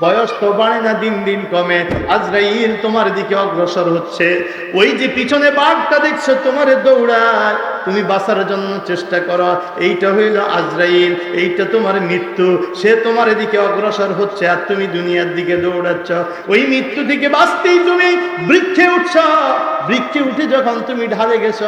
বয়স তো বাড়ে না, দিন দিন কমে। আজরাইল তোমার দিকে অগ্রসর হচ্ছে। ওই যে পিছনে বাঘটা দেখছ, তোমার দৌড়ায়। তুমি বাঁচার জন্য চেষ্টা করো। এইটা হইল আজরাইল, এইটা তোমার মৃত্যু। সে তোমার দিকে অগ্রসর হচ্ছে আর তুমি দুনিয়ার দিকে দৌড়াচ্ছ। ওই মৃত্যু থেকে বাঁচতেই তুমি বৃক্ষে উঠছ। বৃক্ষে উঠে যখন তুমি ঢালে গেছ,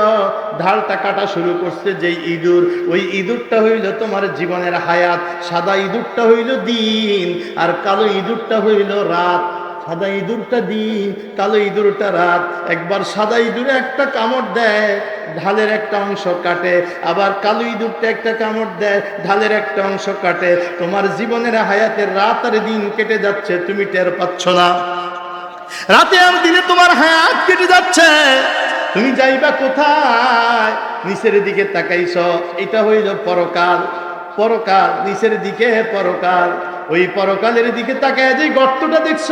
ঢালটা কাটা শুরু করছে যে ইঁদুর। ওই ইঁদুরটা হইল তোমার জীবনের হায়াত। সাদা ইঁদুরটা হইল দিন। আর কালো ইঁদুরটা হইল রাত। সাদা ইঁদুরটা দিন, কালো ইঁদুরটা রাত। একবার সাদা ইঁদুরে একটা কামড় দেয়, ঢালের একটা অংশ কাটে। আবার কালো ইঁদুরটা একটা কামড় দেয়, ঢালের একটা অংশ কাটে। তোমার জীবনের হায়াতের রাত আর দিন কেটে যাচ্ছে, তুমি টের পাচ্ছ না। রাতে আর দিনে তোমার হায়াত কেটে যাচ্ছে। তুমি যাইবা কোথায়? নিচের দিকে তাকাইছ। এটা হইল পরকাল। পরকাল, নিচের দিকে পরকাল। ওই পরকালের দিকে তাকায় যে গর্তটা দেখছ,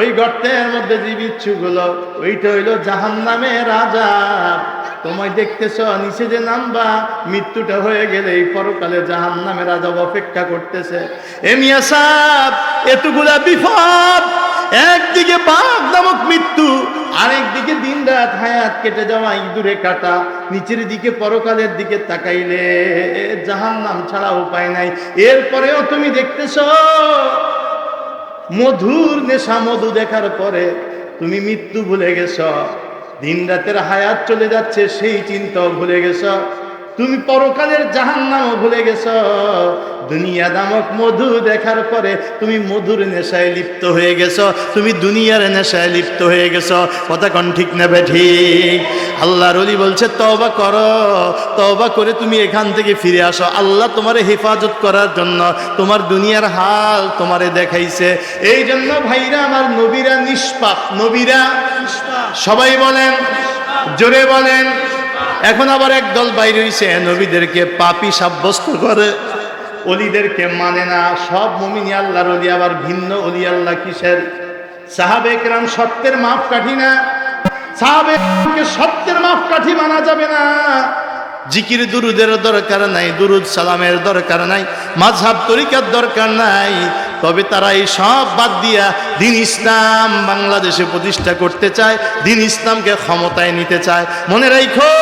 ওই গর্তের মধ্যে যে বিচ্ছুগুলো, ওইটা হইল জাহান নামে রাজা তোমায় দেখতেছ, নিচে যে নামবা, মৃত্যুটা হয়ে গেলে এই পরকালে জাহান নামে রাজা অপেক্ষা করতেছে। এমিয়া সাহ এতগুলা বিপদ, একদিকে বাঘ নামক মৃত্যু আরেকদিকে দিন রাত হায়াত কেটে যাওয়া ইঁদুরে কাটা, নিচের দিকে পরকালের দিকে তাকাইলে জাহান নাম ছাড়া উপায় নাই। এরপরেও তুমি দেখতেছ, মধুর নেশা মধু দেখার পরে তুমি মৃত্যু ভুলে গেছ। দিন রাতের হায়াত চলে যাচ্ছে, সেই চিন্তাও ভুলে গেছ। তুমি পরকালের জাহান নামও ভুলে গেছ। দুনিয়া নামক মধু দেখার পরে তুমি মধুর নেশায় লিপ্ত হয়ে গেছ। তুমি দুনিয়ার নেশায় লিপ্ত হয়ে গেছ। কথা কন ঠিক নেবে ঠিক? আল্লাহ রলি বলছে তবা করো। তবা করে তুমি এখান থেকে ফিরে আসো। আল্লাহ তোমার হেফাজত করার জন্য তোমার দুনিয়ার হাল তোমারে দেখাইছে। এই জন্য ভাইরা, আমার নবীরা নিষ্পাপ। নবীরা, সবাই বলেন, জোরে বলেন। এখন আবার একদল বাইরে হইছে, নবীদেরকে পাপি সাব্যস্ত করে। অলিদেরকে মানে না, সব মমিনী আল্লাহর অলি, আবার ভিন্ন অলি আল্লাহ কিসের? সাহাবেকরাম সত্যের মাপ কাঠি না সাহাবেকে সত্যের মাপ কাঠি মানা যাবে না। জিকির দুরুদের দরকার নাই, দুরুদ সালামের দরকার নাই, মাঝহাব তরিকার দরকার নাই। তবে তারা এই সব বাদ দিয়া দিন ইসলাম বাংলাদেশে প্রতিষ্ঠা করতে চায়, দিন ইসলামকে ক্ষমতায় নিতে চায়। মনে রাখো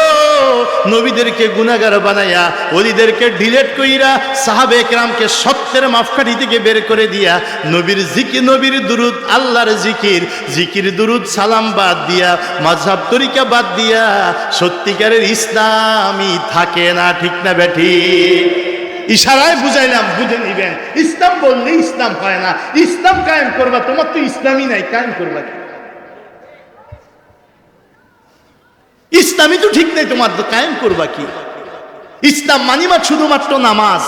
নবীদেরকে গুনাগার বানাইয়া অলিদেরকে ডিলেট কইরা, সাহাবে একরামকে সত্যের মাফকাঠি থেকে বের করে দিয়া, নবীর জিকির, নবীর দুরুদ, আল্লাহর জিকির জিকির, দুরুদ, সালাম বাদ দিয়া মাঝহাব তরিকা বাদ দিয়া, সত্যিকারের ইসলামই থাকে না, ঠিক না বেঠি ইশারায় বুঝাইলাম, বুঝে নিবেন। ইসলাম বললে ইসলাম হয় না। ইসলাম কায়েম করবা, তোমার তো ইসলামই নাই, কায়েম করবা ইসলামই তো ঠিক নেই, তোমার কায়েম করবা কি? ইসলাম মানি মা শুধুমাত্র নামাজ।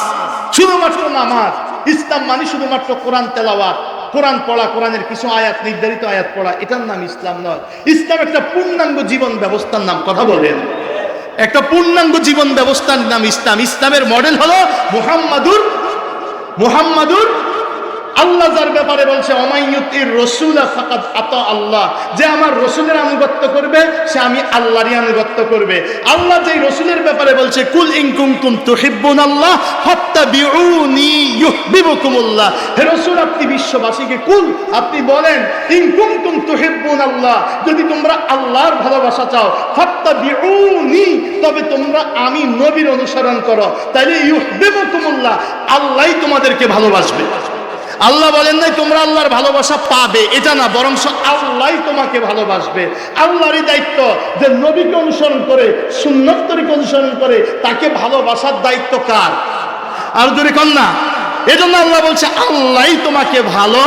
শুধুমাত্র নামাজ। ইসলাম মানি শুধুমাত্র কোরআন তেলাওয়াত। কোরআন পড়া, কোরআনের কিছু আয়াত, নির্ধারিত আয়াত পড়া, এটার নাম ইসলাম নয়। ইসলাম একটা পূর্ণাঙ্গ জীবন ব্যবস্থার নাম, কথা বলেন। একটা পূর্ণাঙ্গ জীবন ব্যবস্থার নাম ইসলাম। ইসলামের মডেল হলো মোহাম্মাদুর মুহাম্মাদুর আল্লাহ যার ব্যাপারে বলছে অমাইয়ুতির রসুল ফাকাদ আত আল্লাহ। যে আমার রসুলের আনুগত্য করবে, সে আমি আল্লাহরই আনুগত্য করবে। আল্লাহ যেই রসুলের ব্যাপারে বলছে, কুল ইনকুম তুম তুহিব্বুন আল্লাহ ফাত্তাবিউনি ইউহিব্বুকুমুল্লাহ হে রসুল, আপনি বিশ্ববাসীকে কুল, আপনি বলেন ইনকুম তুম তুহিব্বুন আল্লাহ যদি তোমরা আল্লাহর ভালোবাসা চাও, ফাত্তাবিউনি, তবে তোমরা আমি নবীর অনুসরণ করো। তাইলে ইউহিব্বুকুমুল্লাহ আল্লাহই তোমাদেরকে ভালোবাসবে। আল্লাহ বলেন নাই, তোমরা আল্লাহর ভালোবাসা পাবে। এটা না বরং আল্লাহ তোমাকে ভালোবাসবে। আল্লাহরই দায়িত্ব যে নবীকে অনুসরণ করে সুন্নত তরিকে অনুসরণ করে, তাকে ভালোবাসার দায়িত্ব কার? আর যদি কন না, এজন্য আল্লাহ বলছে, আল্লাহই তোমাকে ভালো।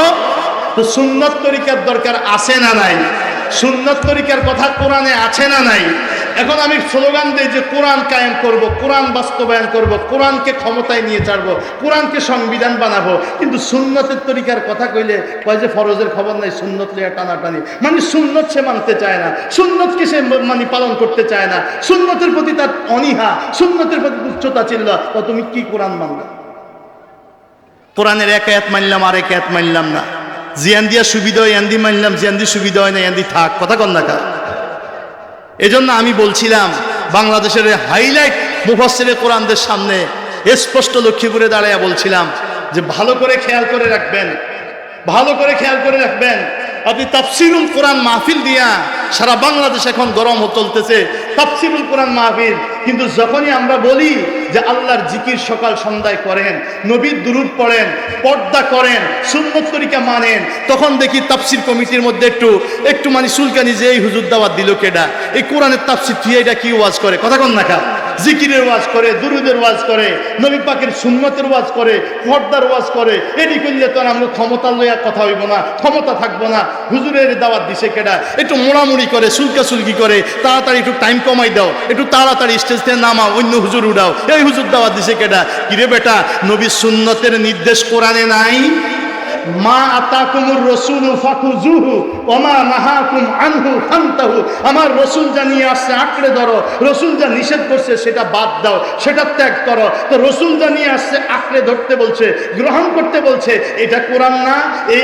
তো সুন্নত তরিকার দরকার আছে না নাই? সুন্নত তরিকার কথা কোরআনে আছে না নাই? এখন আমি স্লোগান দিই যে কোরআন কায়েম করব, কোরআন বাস্তবায়ন করব, কোরআনকে ক্ষমতায় নিয়ে ছাড়বো, কোরআনকে সংবিধান বানাবো। কিন্তু সুন্নতের তরিকার কথা কইলে কয় যে ফরজের খবর নাই, সুন্নত লিয়া টানাটানি। মানে সুন্নত সে মানতে চায় না, সুন্নতকে সে মানে পালন করতে চায় না। সুন্নতের প্রতি তার অনীহা, সুন্নতের প্রতি উচ্চতা চিল্ল তো তুমি কি কোরআন মানলা কোরআনের এক আয়াত মানলাম আর এক আয়াত মানলাম না। জিয়ান দিয়া সুবিধা হয় এন্দি মানলাম জিয়ান দিয়ে সুবিধা হয় না এন্দি থাক। কথা কন না কা এজন্য আমি বলছিলাম, বাংলাদেশের হাইলাইট মুফাসসিরে কোরআনদের সামনে স্পষ্ট লক্ষ্মীপুরে দাঁড়াইয়া বলছিলাম যে ভালো করে খেয়াল করে রাখবেন, ভালো করে খেয়াল করে রাখবেন। আপনি তাফসিরুল কোরআন মাহফিল দিয়া সারা বাংলাদেশ এখন গরম চলতেছে, তাফসিরুল কোরআন মাহফিল কিন্তু যখনই আমরা বলি যে আল্লাহর জিকির সকাল সন্ধ্যায় করেন, নবীর দুরুদ পড়েন, পর্দা করেন, সুন্নত তরিকা মানেন, তখন দেখি তাফসির কমিটির মধ্যে একটু একটু মানে সুলকানি যে এই হুজুর দাওয়াত দিল কেডা? এই কোরআনের তাফসির এটা কি ওয়াজ করে? কথা কন না খা জিকিরের ওয়াজ করে, দুরুদের ওয়াজ করে, নবী পাকের সুন্নতের ওয়াজ করে, পর্দার ওয়াজ করে, এটি করলে তো আমরা ক্ষমতা লইয়া কথা হইব না, ক্ষমতা থাকব না। হুজুরের দাওয়াত দিছে কেডা? একটু মোড়ামুড়ি করে সুলকা সুলকি করে, তাড়াতাড়ি একটু টাইম কমাই দাও, একটু তাড়াতাড়ি স্টেজ থেকে নামাও, অন্য হুজুর উঠাও। এই হুজুর দাওয়াত দিছে কেডা? কিরে বেটা নবী সুন্নতের নির্দেশ কোরআনে নাই? আমার রসুল যা নিয়ে আসছে, আঁকড়ে ধরো। রসুল যা নিষেধ করছে, সেটা বাদ দাও, সেটা ত্যাগ করো। তো রসুল যা নিয়ে আসছে, আঁকড়ে ধরতে বলছে, গ্রহণ করতে বলছে, এটা কোরআন না। এই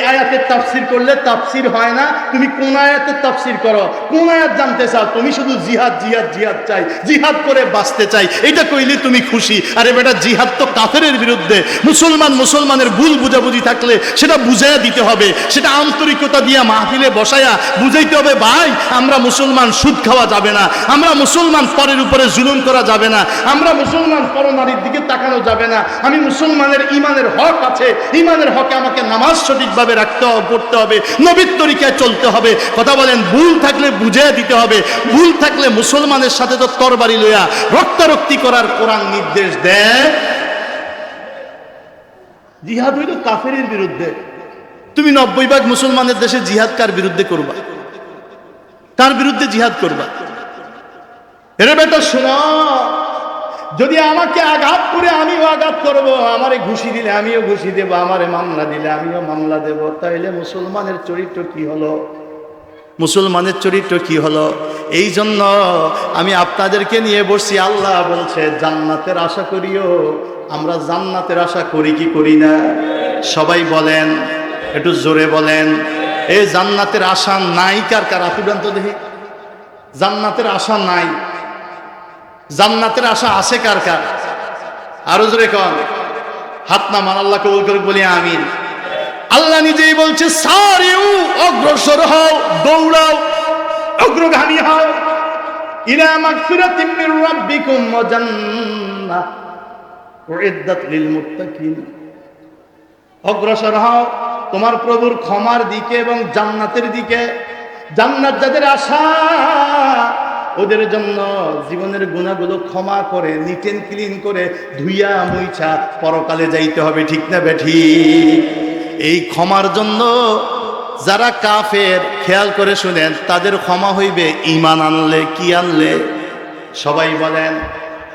তাফসির করলে তাফসির হয় না। তুমি কোন তাফসির করো? কোন আয়াত জানতে চাও? তুমি শুধু জিহাদ জিহাদ জিহাদ চাই। জিহাদ করে বাঁচতে চাই। এটা কইলে তুমি খুশি। আরে বেটা, জিহাদ তো কাফেরের বিরুদ্ধে। মুসলমান, মুসলমানের ভুল বুঝাবুঝি থাকলে বুঝাইয়া দিতে হবে, সেটা আন্তরিকতা দিয়া মাহফিলে বসায়া বুঝাইতে হবে, ভাই, আমরা মুসলমান, সুদ খাওয়া যাবে না। আমরা মুসলমান, পরের উপরে জুলুম করা যাবে না। আমরা মুসলমান, পরনারীর দিকে তাকানো যাবে না। আমি মুসলমানের ইমানের হক আছে। ইমানের হকে আমাকে নামাজ সঠিকভাবে রাখতে হবে পড়তে হবে। নবীর তরিকায় চলতে হবে। কথা বলেন, ভুল থাকলে বুঝিয়ে দিতে হবে। ভুল থাকলে মুসলমানের সাথে তো তরবারি লইয়া রক্তারক্তি করার কোরআন নির্দেশ দেয়। জিহাদ হইল কাফের বিরুদ্ধে। তুমি নব্বই ভাগ মুসলমানের দেশে জিহাদ কার বিরুদ্ধে করবা? তার বিরুদ্ধে জিহাদ করবা? এরে বেটা, শোনো। যদি আমাকে আঘাত করে আমিও আঘাত করব, আমারে ঘুষি দিলে আমিও ঘুষি দেব, আমারে মামলা দিলে আমিও মামলা দেব, তাইলে মুসলমানের চরিত্র কি হলো? মুসলমানের চরিত্র কি হলো? এই জন্য আমি আপনাদেরকে নিয়ে বসছি। আল্লাহ বলছে, জান্নাতের আশা করিও আমরা জান্নাতের আশা করি, কি করি না? সবাই বলেন, একটু জোরে বলেন এই জান্নাতের আশা নাই কার কার? আতুডান্ত দেখি। জান্নাতের আশা নাই। জান্নাতের আশা আছে কার কার? আরও জোরে কন। হাত না মান আল্লাহ কবুল করে বলি আমিন। আল্লাহ নিজেই বলছে, সারিউ, অগ্রসর হও, দৌড়াও, অগ্রগামী হও। ইলা মাগফিরাতিম মির রাব্বিকুম ওয়া জান্নাহ। অগ্রসর হও তোমার প্রভুর ক্ষমার দিকে এবং জান্নাতের দিকে। জান্নাত যাদের আশা, ওদের জন্য জীবনের গুণাগুলো ক্ষমা করে নিট এন্ড ক্লিন করে ধুইয়া, মুইছা পরকালে যাইতে হবে, ঠিক না বেঠি এই ক্ষমার জন্য যারা কাফের, খেয়াল করে শুনেন, তাদের ক্ষমা হইবে ইমান আনলে কি আনলে? সবাই বলেন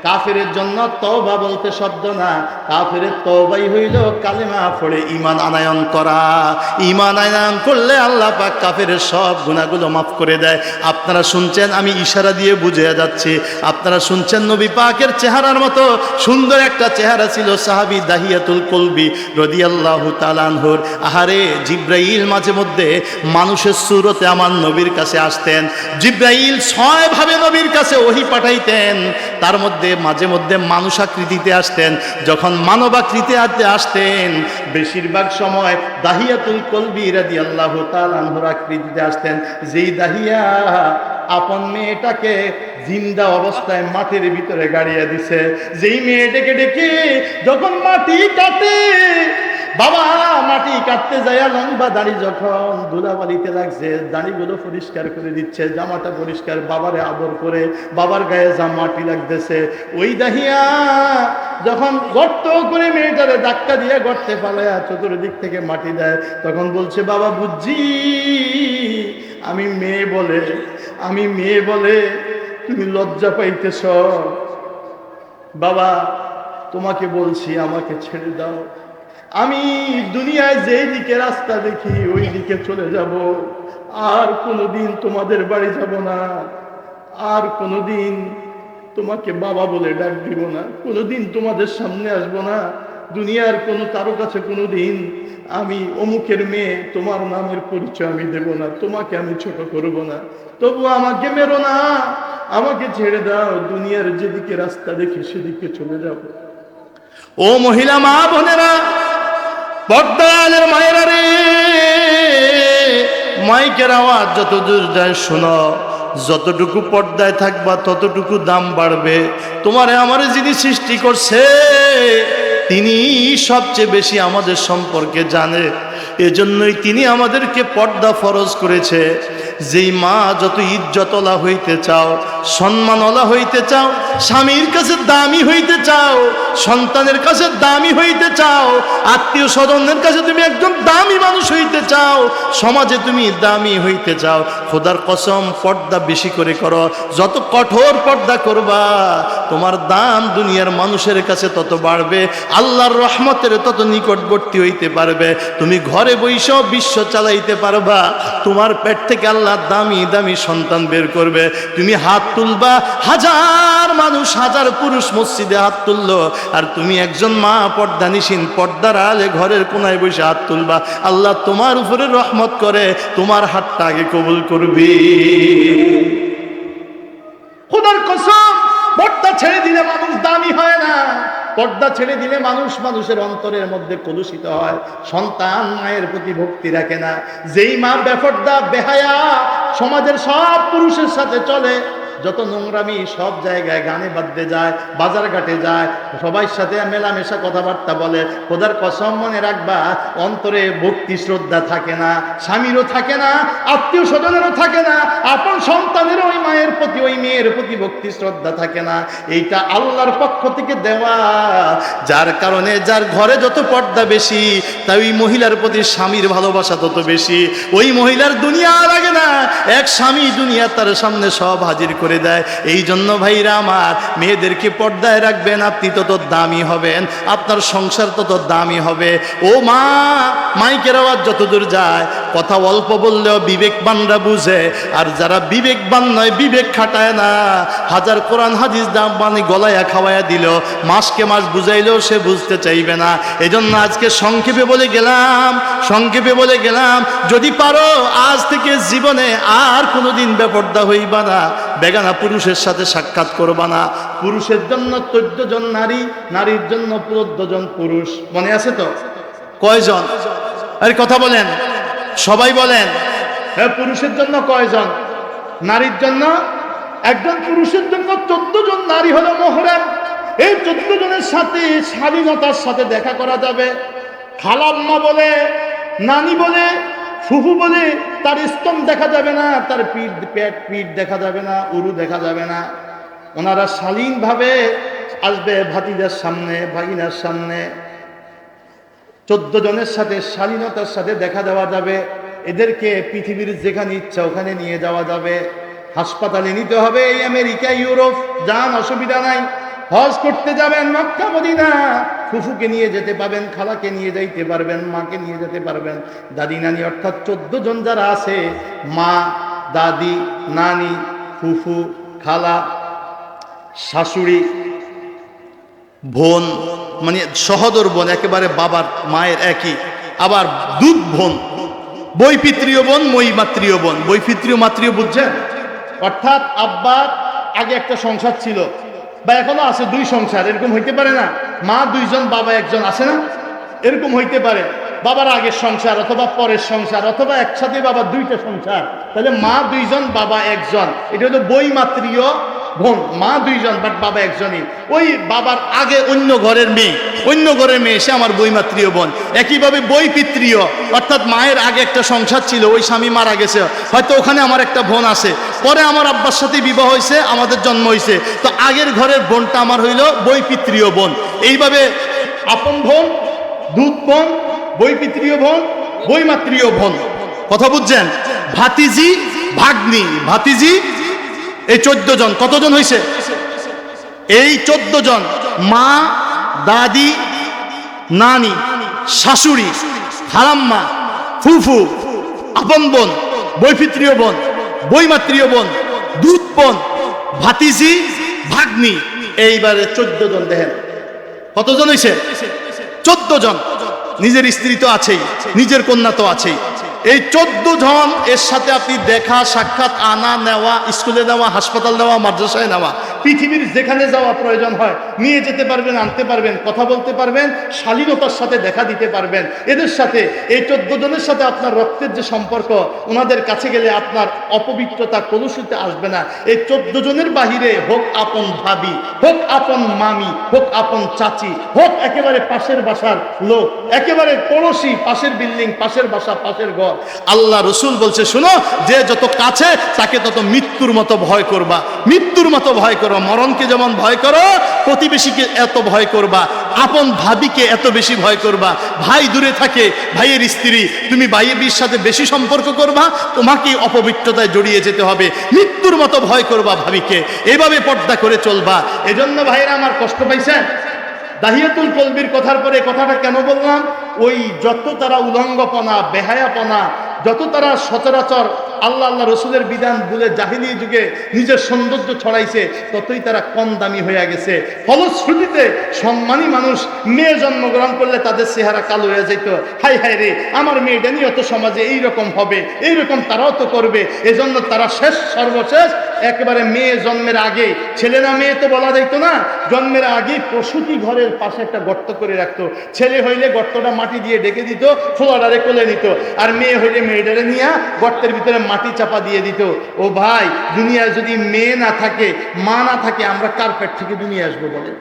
কাফেরের জন্য তওবা বলতে শব্দ না। কাফেরের তওবাই হইল কালেমা পড়ে ইমান আনায়ন করা। ইমান আনায়ন করলে আল্লাহ পাক কাফেরের সব গুণাগুলো মাফ করে দেয়। আপনারা শুনছেন, আমি ইশারা দিয়ে বুঝে যাচ্ছি। আপনারা শুনছেন নবী পাকের চেহারার মতো সুন্দর একটা চেহারা ছিল সাহাবি দাহিয়াতুল কলবি রদিয়াল্লাহু তালানহুর আহারে, জিব্রাইল মাঝে মধ্যে মানুষের সুরতে আমার নবীর কাছে আসতেন। জিব্রাইল ছয় ভাবে নবীর কাছে ওহি পাঠাইতেন। তার মধ্যে মাঝে মধ্যে মানুষাকৃতিতে আসতেন। যখন মানবাকৃতিতে আসতেন, বেশিরভাগ সময় দাহিয়াতুল কলবি রাদি আল্লাহ তালানহুর আকৃতিতে আসতেন। যেই দাহিয়া আপন মেয়েটাকে জিন্দা অবস্থায় মাটির ভিতরে গাড়িয়া দিছে, যেই মেয়েটাকে ডেকে যখন মাটি কাটে বাবা, মাটি কাটতে যায় লম্বা দাড়ি যখন ধুলাবালিতে লাগছে, দাড়িগুলো পরিষ্কার করে দিচ্ছে, জামাটা পরিষ্কার, বাবারে আদর করে, বাবার গায়ে যা মাটি লাগতেছে, ওই দাহিয়া যখন গর্ত করে মেয়েটারে ধাক্কা দিয়ে গর্তে ফালায়া চতুর্দিক থেকে মাটি দেয়, তখন বলছে, বাবা, বুঝছি, আমি মেয়ে বলে, আমি মেয়ে বলে তুমি লজ্জা পাইতেছ। বাবা, তোমাকে বলছি, আমাকে ছেড়ে দাও আমি দুনিয়ায় যেই দিকে রাস্তা দেখি ওই দিকে চলে যাব। আর কোনোদিন তোমাদের বাড়ি যাব না। আর কোনোদিন তোমাকে বাবা বলে ডাক দিব না। কোনোদিন তোমাদের সামনে আসব না। দুনিয়ার কোনো কারও কাছে কোনোদিন আমি অমুকের মেয়ে, তোমার নামের পরিচয় আমি দেব না। তোমাকে আমি ছোট করব না। তবু আমাকে মেরো না। আমাকে ছেড়ে দাও। দুনিয়ার যেদিকে রাস্তা দেখি, সেদিকে চলে যাব। ও মহিলা মা বোনেরা পর্দালের মায়েরা রে, মাইকের আওয়াজ যত দূর যায় শোনো, যতটুকু পর্দায় থাকবা ততটুকু দাম বাড়বে। তোমারে আমার যিনি সৃষ্টি করছে, তিনি সবচেয়ে বেশি আমাদের সম্পর্কে জানে। এজন্যই তিনি আমাদেরকে পর্দা ফরজ করেছে। যেই মা যত ইজ্জতলা হইতে চাও, সম্মানলা হইতে চাও, স্বামীর কাছে দামি হইতে চাও, সন্তানের কাছে দামি হইতে চাও, আত্মীয় স্বজনের কাছে তুমি একজন দামি মানুষ হইতে চাও, সমাজে তুমি দামি হইতে চাও। খোদার কসম, পর্দা বেশি করে করো। যত কঠোর পর্দা করবা, তোমার দাম দুনিয়ার মানুষের কাছে তত বাড়বে, আল্লাহর রহমতের তত নিকটবর্তী হইতে পারবে। তুমি ঘরে বইসেও বিশ্ব চালাইতে পারবা, তোমার পেট থেকে আল্লাহ দামি দামি সন্তান বের করবে। তুমি হাত তুলবা, হাজার মানুষ, হাজার পুরুষ মসজিদে হাত তুললো, আর তুমি একজন মা পর্দা নিশিন, পর্দার আলে ঘরের কোনায় বসে হাত তুলবা। আল্লাহ তোমার উপরে রহমত করে, তোমার হাতটা আগে কবুল করবি খোদার কসম পর্দা ছেড়ে দিলে মানুষ দামি হয় না পর্দা ছেড়ে দিলে মানুষ মানুষের অন্তরের মধ্যে কলুষিত হয়। সন্তান মায়ের প্রতি ভক্তি রাখে না। যেই মা বেফর্দা, বেহায়া, সমাজের সব পুরুষের সাথে চলে যত নোংরামি সব জায়গায় গানে বাদ্যে যায়, বাজার ঘাটে যায় সবার সাথে মেলামেশা কথাবার্তা বলে। খোদার কসম মনে রাখবা, অন্তরে ভক্তি শ্রদ্ধা থাকে না, স্বামীরও থাকে না আত্মীয় স্বজনেরও থাকে না, আপন সন্তানের ওই মায়ের প্রতি, ওই মেয়ের প্রতি ভক্তি শ্রদ্ধা থাকে না। এইটা আল্লাহর পক্ষ থেকে দেওয়া। যার কারণে যার ঘরে যত পর্দা বেশি, তাই ওই মহিলার প্রতি স্বামীর ভালোবাসা তত বেশি। ওই মহিলার দুনিয়া লাগে না, এক স্বামী দুনিয়া তার সামনে সব হাজির করে দেয়। এই জন্য ভাইরা আমার, মেয়েদেরকে পর্দায় রাখবেন, আপনি তত দামি হবেন, আপনার সংসার তত দামি হবে। ও মা, মাইকের আওয়াজ যতদূর যায়, কথা অল্প বললেও বিবেকবানরা বুঝে, আর যারা বিবেকবান নয়, বিবেক খাটায় না। হাজার কোরআন, হাদিস দাম মানে গলায়া খাওয়ায়া দিল, মাসকে মাস বুঝাইলেও সে বুঝতে চাইবে না। এজন্য আজকে সংক্ষেপে বলে গেলাম, সংক্ষেপে বলে গেলাম, যদি পারো, আজ থেকে জীবনে আর কোনোদিন বেপর্দা হইবা না। বেগানা পুরুষের সাথে সাক্ষাৎ করবা না। পুরুষের জন্য চোদ্দ জন নারী, নারীর জন্য চোদ্দ জন পুরুষ। মনে আছে তো? কয়জন? আরে কথা বলেন। সবাই বলেন। হ্যাঁ পুরুষের জন্য কয়জন? নারীর জন্য? একজন পুরুষের জন্য চোদ্দ জন নারী হলো মোহরেম। এই চোদ্দ জনের সাথে স্বাধীনতার সাথে দেখা করা যাবে। খালাম্মা বলে, নানি বলে, ফুফু বলে তার স্তন দেখা যাবে না, তার পিঠ, পেট, পিঠ দেখা যাবে না, উরু দেখা যাবে না। ওনারা শালীনভাবে আসবে ভাতিজার সামনে, ভাগিনার সামনে। চোদ্দ জনের সাথে শালীনতার সাথে দেখা দেওয়া যাবে। এদেরকে পৃথিবীর যেখানে ইচ্ছা ওখানে নিয়ে যাওয়া যাবে। হাসপাতালে নিতে হবে এই আমেরিকা, ইউরোপ, যান, অসুবিধা নাই। হজ করতে যাবেন মক্কা, মদিনা। ফুফুকে নিয়ে যেতে পারবেন, খালাকে নিয়ে যাইতে পারবেন, মাকে নিয়ে যেতে পারবেন। দাদি, নানি অর্থাৎ চোদ্দ জন যারা আছে, মা, দাদি, নানি, ফুফু, খালা, শাশুড়ি, বোন মানে সহদর বোন, একেবারে বাবার, মায়ের একই। আবার দুধ বোন, বৈপিত্রীয় বোন মই মাতৃয় বোন। বৈপিত্রীয়, মাতৃয় বুঝছেন? অর্থাৎ আব্বার আগে একটা সংসার ছিল। বা এখনও আছে দুই সংসার, এরকম হইতে পারে না? মা, দুইজন, বাবা, একজন আছে না? এরকম হইতে পারে। বাবার আগের সংসার অথবা পরের সংসার অথবা একসাথে বাবা দুইটা সংসার। তাহলে মা দুইজন, বাবা একজন। এটা হলো বই মাতৃয় বোন, মা দুইজন, বাট বাবা একজনই। ওই বাবার আগে অন্য ঘরের মেয়ে। অন্য ঘরের মেয়ে, সে আমার বইমাত্রীয় বোন। একইভাবে বই পিতৃয় অর্থাৎ মায়ের আগে একটা সংসার ছিল, ওই স্বামী মারা গেছে। হয়তো ওখানে আমার একটা বোন আছে। পরে আমার আব্বার সাথে বিবাহ হয়েছে, আমাদের জন্ম হয়েছে। তো আগের ঘরের বোনটা আমার হইল বই পিতৃয় বোন। এইভাবে আপন বোন, দুধ বোন বই পিতৃয় বোন বইমাতৃয় বোন। কথা বুঝছেন? ভাতিজি, ভাগ্নি। ভাতিজি এই চোদ্দ জন, কতজন হয়েছে এই চোদ্দ জন, মা, দাদি, নানি, শাশুড়ি খালাম্মা ফুফু, আপন বোন, বৈপিত্রীয় বোন বৈমাত্রীয় বোন দুধ বোন, ভাতিজি, ভাগ্নি। এইবারে চোদ্দ জন দেখেন। কতজন হয়েছে চোদ্দ জন। নিজের স্ত্রী তো আছেই, নিজের কন্যা তো আছেই। এই চোদ্দ জন এর সাথে আপনি দেখা, সাক্ষাৎ, আনা, নেওয়া, স্কুলে নেওয়া, হাসপাতাল নেওয়া, মাদ্রাসায় নেওয়া পৃথিবীর যেখানে যাওয়া প্রয়োজন হয়, নিয়ে যেতে পারবেন, আনতে পারবেন, কথা বলতে পারবেন, শালীনতার সাথে দেখা দিতে পারবেন। এদের সাথে, এই চোদ্দ জনের সাথে আপনার রক্তের যে সম্পর্ক, ওনাদের কাছে গেলে আপনার অপবিত্রতা কলুষিতে আসবে না। এই চোদ্দ জনের বাহিরে হোক আপন ভাবি, হোক আপন মামি, হোক আপন চাচি, হোক একেবারে পাশের বাসার লোক, একেবারে পড়োশি, পাশের বিল্ডিং, পাশের বাসা, পাশের ঘর। আল্লাহ রসুল বলছে, শুনো, যে যত কাছে, তাকে তত মৃত্যুর মতো ভয় করবা। মৃত্যুর মতো ভয় করো। মরণকে যেমন ভয় করো, প্রতিবেশীকে এত ভয় করবা, আপন ভাবিকে এত বেশি ভয় করবা। ভাই দূরে থাকে, ভাইয়ের স্ত্রী, তুমি ভাইয়ের সাথে বেশি সম্পর্ক করবা তোমাকে অপবিত্রতায় জড়িয়ে যেতে হবে। মৃত্যুর মতো ভয় করবা ভাবিকে। এভাবে পর্দা করে চলবা। এজন্য ভাইরা আমার কষ্ট পাইছেন? দাহিয়াতুল কলবির কথার পরে কথাটা কেন বললাম? ওই যত তারা উলঙ্গপনা, বেহায়াপনা, যত তারা সচরাচর আল্লাহ আল্লাহ রসুলের বিধান ভুলে জাহিলি যুগে নিজের সৌন্দর্য ছড়াইছে, ততই তারা কম দামি হয়ে গেছে। ফলশ্রুতিতে সম্মানী মানুষ মেয়ে জন্মগ্রহণ করলে তাদের চেহারা কালো হয়ে যেত। হাই হাই রে, আমার মেয়েটা নিয়ে অত সমাজে এইরকম হবে, এইরকম তারাও তো করবে। এজন্য তারা শেষ, সর্বশেষ একেবারে মেয়ে জন্মের আগে। ছেলে না মেয়ে তো বলা যাইতো না। জন্মের আগে প্রসূতি ঘরের পাশে একটা গর্ত করে রাখতো। ছেলে হইলে গর্তটা মাটি দিয়ে ডেকে দিত ফোলাডারে কোলে নিত। আর মেয়ে হইলে মেয়েটারে নিয়ে গর্তের ভিতরে মাটি চাপা দিয়ে দিত। ও ভাই, দুনিয়ায় যদি মেয়ে না থাকে, মা না থাকে, আমরা কার্পেট থেকে দুনিয়া আসব বলে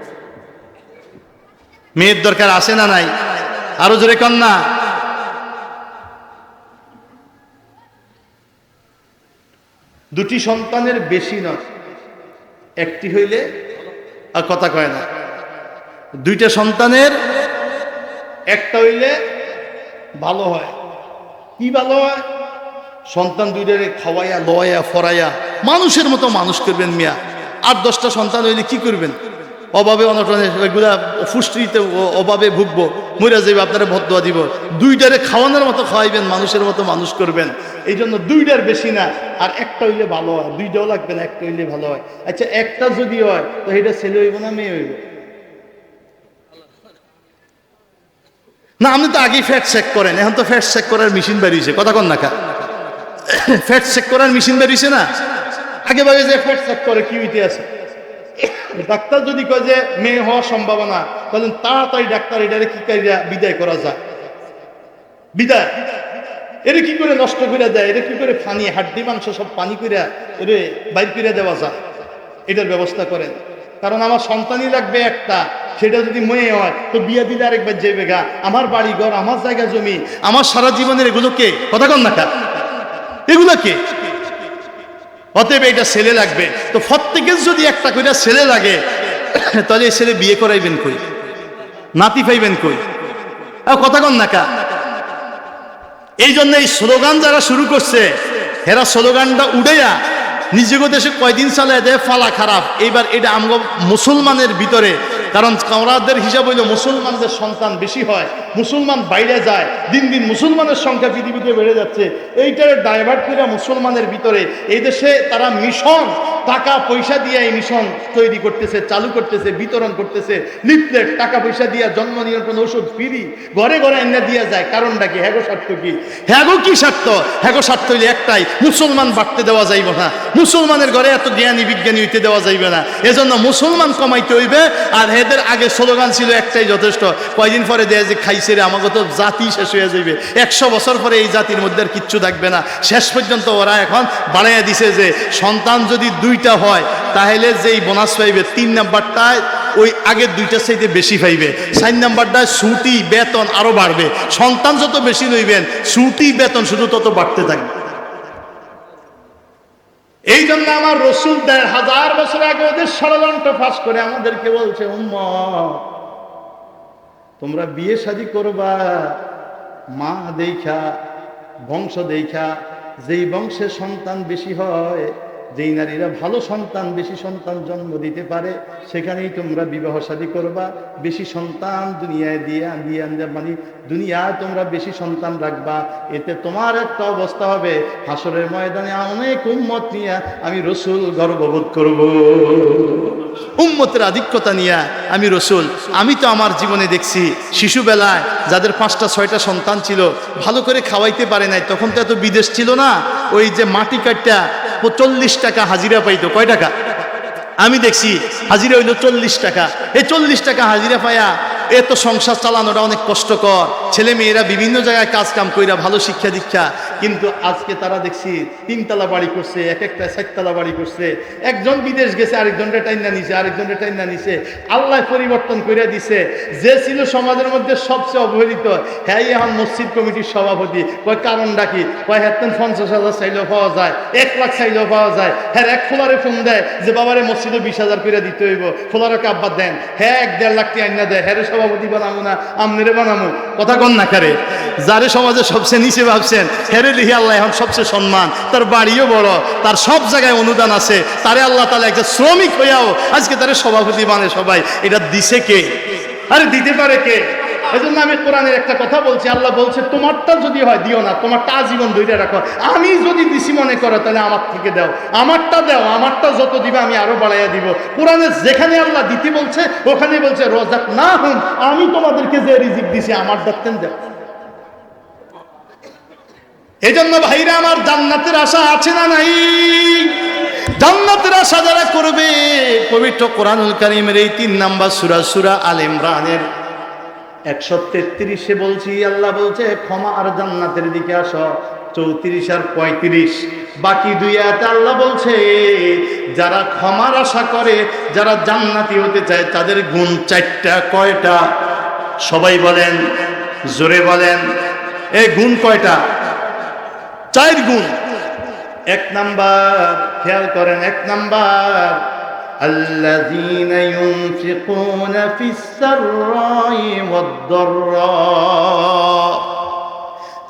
মেয়ের দরকার আসে না নাই? আরও জোরে কন্যা দুটি সন্তানের বেশি নয়। একটি হইলে আর কথা কয় না। দুইটা সন্তানের, একটা হইলে ভালো হয়। কি ভালো হয়? সন্তান দুইটারে খাওয়াইয়া লয়া ফরাইয়া, মানুষের মতো মানুষ করবেন মিয়া। আর দশটা সন্তান হইলে কি করবেন? অভাবে অনটনে এগুলা ফুষ্টিতে অভাবে ভুগবো মরে যাবে আপনারা ভদ্দা দিব। দুইটারে খাওয়ানোর মতো খাওয়াইবেন, মানুষের মতো মানুষ করবেন। এই জন্য দুইটার বেশি না, আর একটা হইলে ভালো হয়, দুইটাও লাগবে না, একটা হইলে ভালো হয়। আচ্ছা একটা যদি হয়, তো এটা ছেলে হইব না মেয়ে হইব? না, আপনি তো আগেই ফ্যাট চেক করেন, এখন তো ফ্যাট চেক করার মেশিন বেরিয়েছে, কথা কন না ফ্যাট চেক করার মেশিন বেরিয়েছে না? আগে ভাগে যে ফ্যাট চেক করে, কি হইতে আছে? ডাক্তার যদি কয় যে মেয়ে হওয়ার সম্ভাবনা, তাহলে তাড়াতাড়ি ডাক্তার এটারে কি করিয়া বিদায় করা যায়? বিদায়? এরে কি করে নষ্ট করে দেয়? এরে কি করে ফানি, হাড্ডি মাংস সব পানি করে এরে বাইর করে দেওয়া যায়? এটার ব্যবস্থা করেন। কারণ আমার সন্তানই লাগবে একটা, সেটা যদি মেয়ে হয়, তো বিয়ে দিলে আরেকবার যে বেগা আমার বাড়ি ঘর আমার জায়গা জমি, আমার সারা জীবনের এগুলো কে? কথা কন না কা এগুলো কে? অতএব এটা ছেলে লাগবে। তো প্রত্যেকের যদি একটা করে ছেলে লাগে, তাহলে ছেলে বিয়ে করাইবেন কই? নাতি পাইবেন কই? কথা কন না কা? এই জন্য এই স্লোগান যারা শুরু করছে, হেরা স্লোগানটা উড়েয়া নিজেকে দেশে কয়দিন চালে দেয়, ফালা খারাপ। এইবার এটা আমগো মুসলমানের ভিতরে, কারণ কামরাদের হিসাব হইলে মুসলমানদের সন্তান বেশি হয়। মুসলমান বাইরে যায়, দিন দিন মুসলমানের সংখ্যা পৃথিবীতে বেড়ে যাচ্ছে, এইটারে ডাইভার্ট করে মুসলমানের ভিতরে এই দেশে তারা মিশন, টাকা পয়সা দিয়ে এই মিশন তৈরি করতেছে, চালু করতেছে, বিতরণ করতেছে, লিফলেট, টাকা পয়সা দিয়া জন্ম নিয়ন্ত্রণ ওষুধ ফিরি, ঘরে ঘরে এনে দিয়া যায়, কারণটা কি? হ্যাগো স্বার্থ কি? হ্যাগো কি স্বার্থ? হ্যাগো স্বার্থ হইলে একটাই, মুসলমান বাড়তে দেওয়া যাইব না, মুসলমানের ঘরে এত জ্ঞানী বিজ্ঞানী হইতে দেওয়া যাইবে না, এজন্য মুসলমান কমাইতে হইবে, আর এদের আগে স্লোগান ছিল একটাই যথেষ্ট, কয়দিন পরে দেয়া যে খাইছে রে আমাকে তো জাতি শেষ হয়ে যাইবে। একশো বছর পরে এই জাতির মধ্যে আর কিচ্ছু থাকবে না। শেষ পর্যন্ত ওরা এখন বাড়াইয়া দিছে যে, সন্তান যদি দুইটা হয়, তাহলে যেই বোনাস পাইবে, তিন নাম্বারটায় ওই আগের দুইটার চাইতে বেশি পাইবে। চার নাম্বারটায় ছুটি বেতন আরও বাড়বে। সন্তান যত বেশি লইবেন ছুটি বেতন শুধু তত বাড়তে থাকবে। এই জন্য আমার রসুল দেড় হাজার বছর আগে ওদের ষড়যন্ত্র ফাঁস করে আমাদেরকে বলছে, উম্মত তোমরা বিয়ে শাদী করবা, মা দেখা বংশ দেখা যেই বংশে সন্তান বেশি হয়, যেই নারীরা ভালো সন্তান, বেশি সন্তান জন্ম দিতে পারে, সেখানেই তোমরা বিবাহ শাদী করবা। বেশি সন্তান দুনিয়ায় দিয়ে দিয়ে আনবে মানে দুনিয়ায় তোমরা বেশি সন্তান রাখবা। এতে তোমার একটা অবস্থা হবে, হাসরের ময়দানে অনেক উম্মত নিয়ে আমি রসুল গর্ববোধ করব। উম্মতের আধিক্যতা নিয়ে আমি রসুল। আমি তো আমার জীবনে দেখছি, শিশুবেলায় যাদের পাঁচটা, ছয়টা সন্তান ছিল, ভালো করে খাওয়াইতে পারে নাই। তখন তো এত বিদেশ ছিল না। ওই যে মাটি কাটটা চল্লিশ টাকা হাজিরা পাইতো। কয় টাকা? আমি দেখছি, হাজিরা হইল চল্লিশ টাকা। এই চল্লিশ টাকা হাজিরা পায়া এ তো সংসার চালানোটা অনেক কষ্টকর। ছেলে মেয়েরা বিভিন্ন জায়গায় কাজ কাম কইরা ভালো শিক্ষা দীক্ষা, কিন্তু আজকে তারা দেখছি তিনতলা বাড়ি করছে, এক একটা চারতলা বাড়ি করছে। একজন বিদেশ গেছে আরেকজনটা টাইনা নিছে আরেকজনটা টাইনা নিছে। আল্লাহ পরিবর্তন করে দিছে। যে ছিল সমাজের মধ্যে সবচেয়ে অবহেলিত হ্যাঁ এখন মসজিদ কমিটির সভাপতি। কয় কারণ ডাকি কয় হ্যাঁ পঞ্চাশ হাজার চাইলেও পাওয়া যায়, এক লাখ চাইলেও পাওয়া যায়। হ্যাঁ এক ফোলারে ফোন দেয় যে, বাবারে মসজিদে বিশ হাজার করে দিতে হইব। ফোলারে কাব্বার দেন। হ্যাঁ এক দেড় লাখ টাকা আইনা দেয়। হ্যাঁ রে সভাপতি বানাবো না, আমনেরে বানাবো। কথা কন না কারে যারে সমাজে সবচেয়ে নিচে ভাবছেন, হেরে লিহি আল্লাহ এখন সবচেয়ে সম্মান। তার বাড়িও বড়, তার সব জায়গায় অনুদান আছে। তারে আল্লাহ তালা একটা শ্রমিক হইয়াও আজকে তারে সভাপতি বানে সবাই। এটা দিছে কে? আরে দিতে পারে কে? এজন্য আমি কোরআনের একটা কথা বলছি, আল্লাহ বলছে, তোমারটা যদি হয়, দিও না, তোমারটা আজীবন ধরে রাখো। আমি যদি দিছি মনে করো, তাহলে আমার থেকে দাও। আমারটা দাও, আমারটা যত দিবে, আমি আরও বাড়াইয়া দিব। কোরআনের যেখানে আল্লাহ দিতে বলছে, ওখানে বলছে রজাক না হুম আমি তোমাদেরকে যে রিজিক দিছি, আমার দেখতেন দাও। এই জন্য ভাইরা, আমার জান্নাতের আশা আছে না নাই? জান্নাতের আশা যারা করবে, পবিত্র কোরআনুল কারিমের এই তিন নাম্বার সুরা সুরা আল ইমরানের একশো তেত্রিশে বলছি, আল্লাহ বলছে, ক্ষমা আর জান্নাতের দিকে আসো, চৌত্রিশ আর পঁয়ত্রিশ। বাকি দুই আয়াতে আল্লাহ বলছে, যারা ক্ষমার আশা করে, যারা জান্নাতি হতে চায়, তাদের গুণ চারটা, কয়টা? সবাই বলেন, জোরে বলেন, এ গুণ কয়টা? চার গুণ। এক নাম্বার, খেয়াল করেন, এক নাম্বার الذين ينفقون في السراء والضراء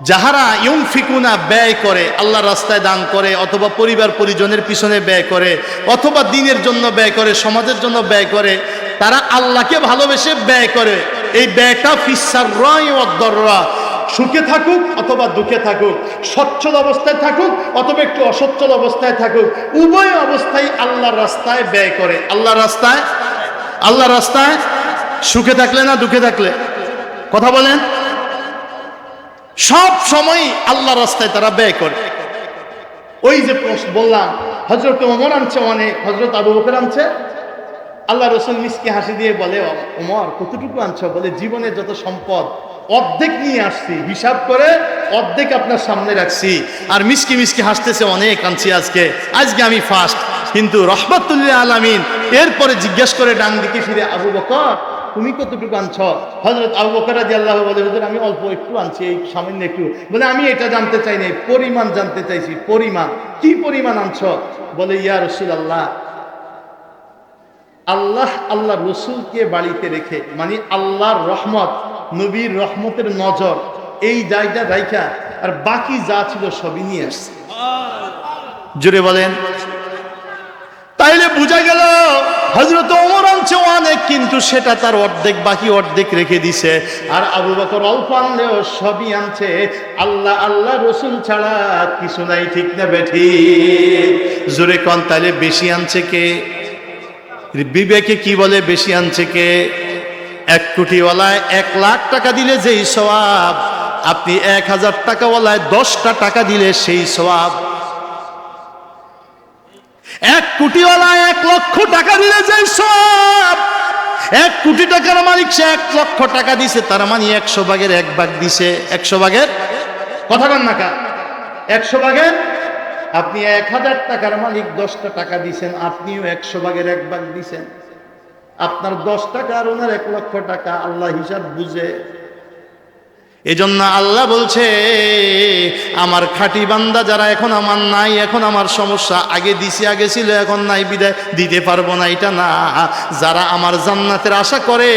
যাহারা ইউমফিকুনা ব্যয় করে আল্লাহ রাস্তায় দান করে অথবা পরিবার পরিজনের পিছনে ব্যয় করে অথবা দিনের জন্য ব্যয় করে সমাজের জন্য ব্যয় করে তারা আল্লাহকে ভালোবেসে ব্যয় করে এই ব্যয়টা ফিসার রয় অদ্দররা সুখে থাকুক অথবা দুঃখে থাকুক, সচ্ছল অবস্থায় থাকুক অথবা একটু অসচ্ছল অবস্থায় থাকুক, উভয় অবস্থায় আল্লাহর রাস্তায় ব্যয় করে। আল্লাহর রাস্তায়? আল্লাহর রাস্তায়? সুখে থাকলে না দুঃখে থাকলে? কথা বলেন। সব সময় আল্লাহ রাস্তায় তারা ব্যয় করে। ওই যে প্রশ্ন বললাম হজরত ওমর আনছে অনেক হজরত আবু বকর আনছে। আল্লাহ রসুল মিসকে হাসি দিয়ে বলে, ওমর, কতটুকু আনছো? বলে, জীবনের যত সম্পদ অর্ধেক নিয়ে আসছি। হিসাব করে অর্ধেক আপনার সামনে রাখছি। আর মিসকি মিসকি হাসতেছে অনেক আনছি আজকে। আজকে আমি ফার্স্ট কিন্তু রহমতুল্লাহ আলামিন এরপরে জিজ্ঞেস করে ডান দিকে ফিরে আবু বকর, তুমি কতটুকু আনছ? হজরত আবু বকর রাজি আল্লাহ বলে, হুজুর, আমি অল্প একটু আনছি, এই সামান্য একটু। বলে, আমি এটা জানতে চাই না পরিমাণ জানতে চাইছি, পরিমাণ। কি পরিমাণ আনছ? বলে, ইয়া রসুল আল্লাহ আল্লাহ আল্লাহ রসুলকে বাড়িতে রেখে মানে আল্লাহর রহমত নবীর রহমতের নজর এই জায়গা রাইখা আর বাকি যা ছিল সবই নিয়ে আসছে। জোরে বলেন। তাইলে বোঝা গেল হজরত ওমর আনছে অনেক, কিন্তু সেটা তার অর্ধেক, বাকি অর্ধেক রেখে দিছে। আর আবু বকর অল্প আনলেও সবই আনছে। আল্লাহ আল্লাহ রসুল ছাড়া কিছু নাই, ঠিক না বেঠি জোরে কন, তাইলে বেশি আনছে কে? বিবেকে কি বলে বেশি আনছে কে? এক কোটিওয়ালায় এক লাখ টাকা দিলে যেই সওয়াব, আপনি এক হাজার টাকাওয়ালায় দশটা টাকা দিলে সেই সওয়াব। এক কোটিওয়ালায় এক লক্ষ টাকা দিলে যেই সওয়াব, এক কোটি টাকার মালিক সে এক লক্ষ টাকা দিছে, তার মানে একশো ভাগের এক ভাগ দিছে। একশো ভাগের? কথা কন না একশো ভাগের? আপনি এক হাজার টাকার মালিক দশটা টাকা দিছেন, আপনিও একশো ভাগের এক ভাগ দিছেন। আপনার দশ টাকা আর ওনার এক লক্ষ টাকা আল্লাহ হিসাব বুঝে এজন্য আল্লাহ বলছে, আমার খাঁটি বান্দা যারা এখন আমার নাই, এখন আমার সমস্যা, আগে দিছি, আগে ছিল, এখন নাই, বিদায় দিতে পারব না, এটা না। যারা আমার জান্নাতের আশা করে,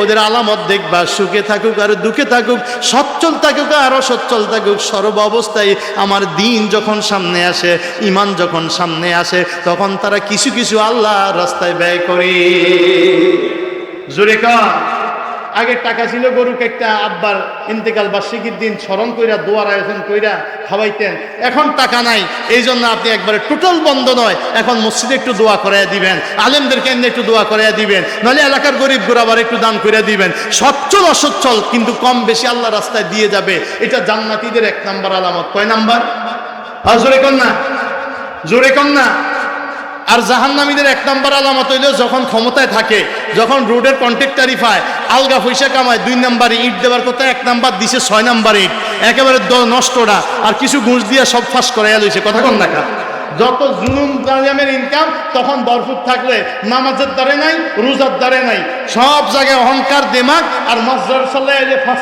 ওদের আলামত দেখবা, সুখে থাকুক আর দুঃখে থাকুক, সচ্ছল থাকুক আর অসচ্ছল থাকুক, সর্ব অবস্থায় আমার দিন যখন সামনে আসে ইমান যখন সামনে আসে, তখন তারা কিছু কিছু আল্লাহ রাস্তায় ব্যয় করে। জোরে কা আগের টাকা ছিল গরুকে একটা আব্বার ইন্তেকাল বার্ষিকীর দিন স্মরণ কইরা, দোয়ার আয়োজন কইরা খাওয়াইতেন। এখন টাকা নাই এই জন্য আপনি একবারে টোটাল বন্ধ নয়, এখন মসজিদে একটু দোয়া করাইয়া দিবেন, আলেমদেরকে এমনি একটু দোয়া করাইয়া দিবেন, নাহলে এলাকার গরিব গোরাবার একটু দান করে দিবেন। সচ্ছল অসচ্ছল, কিন্তু কম বেশি আল্লাহ রাস্তায় দিয়ে যাবে, এটা জান্নাতীদের এক নাম্বার আলামত। কয় নাম্বার? আর জোরে কন না, জোরে কন না। আর জাহান্নামীদের এক নম্বর আলামত হইল যখন ক্ষমতায় থাকে, যখন রোডের কন্ট্রাক্টারি পায়, আলগা পয়সা কামায়, দুই নাম্বারে ইট দেওয়ার কথা, এক নাম্বার দিছে ছয় নাম্বার ইট। একেবারে নষ্টরা আর কিছু ঘুষ দিয়ে সব ফাঁস করাইয়া লইছে। কথা কন দেখা যত জুলুম, জালিয়ামের ইনকাম, তখন বরফুট থাকলে নামাজের দ্বারে নাই, রোজার দ্বারে নাই। সব জায়গায় অহংকার, দেমাগ আর মসজিদ সাল্লাহ পাঁচ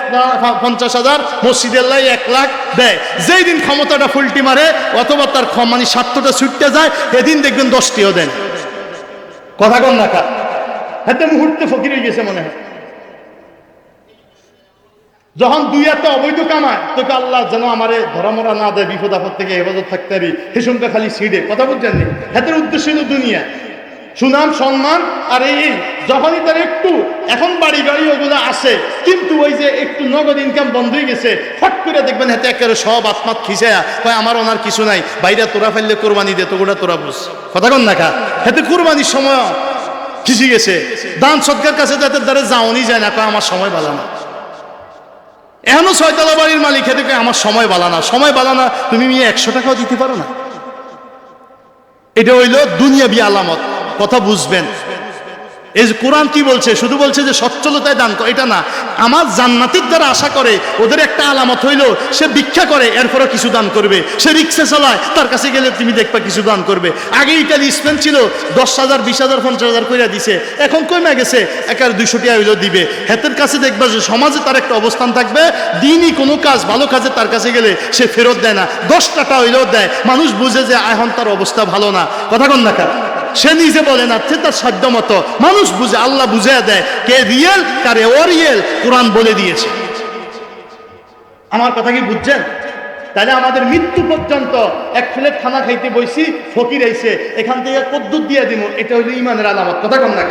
পঞ্চাশ হাজার মসজিদের লাই এক লাখ দেয় যেই দিন ক্ষমতাটা ফুলটি মারে অথবা তার মানে স্বার্থটা ছুটতে যায়, এদিন দেখবেন দশটিও দেন কথা কন কা। হাতে মুহূর্তে ফকির হয়ে গেছে মনে হয়। যখন দুই একটা অবৈধ কামায় তোকে আল্লাহ যেন আমারে ধরামরা না দেয়, বিপদ আপদ থেকে হেফাজত থাকতে পারি হেসুমটা খালি সিডে, কথা বুঝছেন নি? হাতের উদ্দেশ্য হলো দুনিয়া। সুনাম, সম্মান, আর এই যখনই তার একটু, এখন বাড়ি গাড়ি ওগুলো আসে, কিন্তু ওই যে একটু নগদ ইনকাম বন্ধ হয়ে গেছে ফট করে দেখবেন হাতে একেবারে সব আত্মাত খিসায়া কয়, আমার ওনার কিছু নাই, বাইরে তোরা ফেললে কোরবানি দে তো গোটা তোরা বুঝ। কথা কন না খা? হাতে কোরবানির সময় খিসি গেছে। দান সৎকার কাছে যাতে দ্বারা যাওনি যায় না, কয়, আমার সময় ভালো না। এখনও ছয়তলা বাড়ির মালিক খেতে আমার সময় বালানা সময় বালানা তুমি নিয়ে একশো টাকাও দিতে পারো না। এটা হইল দুনিয়াবি আলামত, কথা বুঝবেন। এই যে কোরআন কি বলছে? শুধু বলছে যে সচ্ছলতায় দান করে। এটা না। আমার জান্নাতির দ্বারা আশা করে, ওদের একটা আলামত হইল, সে ভিক্ষা করে, এরপরও কিছু দান করবে। সে রিক্সা চালায়, তার কাছে গেলে তুমি দেখবা কিছু দান করবে। আগে ইটালি, স্পেন ছিল দশ হাজার বিশ হাজার পঞ্চাশ হাজার করে দিছে। এখন কমে গেছে একার দুইশো টাকা হইলেও দিবে। হাতের কাছে দেখবা যে সমাজে তার একটা অবস্থান থাকবে, দিনই কোনো কাজ, ভালো কাজে তার কাছে গেলে সে ফেরত দেয় না। দশ টাকা হইলেও দেয়। মানুষ বুঝে যে এখন তার অবস্থা ভালো না। কথা কন না? সে নিজে বলে না সে তার সাধ্য মতো। মানুষ বুঝে, আল্লাহ বুঝে দেয়, কে রিয়েল, কারে অরিয়েল? কোরআন বলে দিয়েছে। আমার কথা কি বুঝছেন? তাহলে আমাদের মৃত্যু পর্যন্ত এক প্লেট খানা খাইতে বইছি, ফকির আইছে, এখান থেকে কদ্দুর দিয়ে দিব এটা হলো ইমানের আলামত। কথা কম না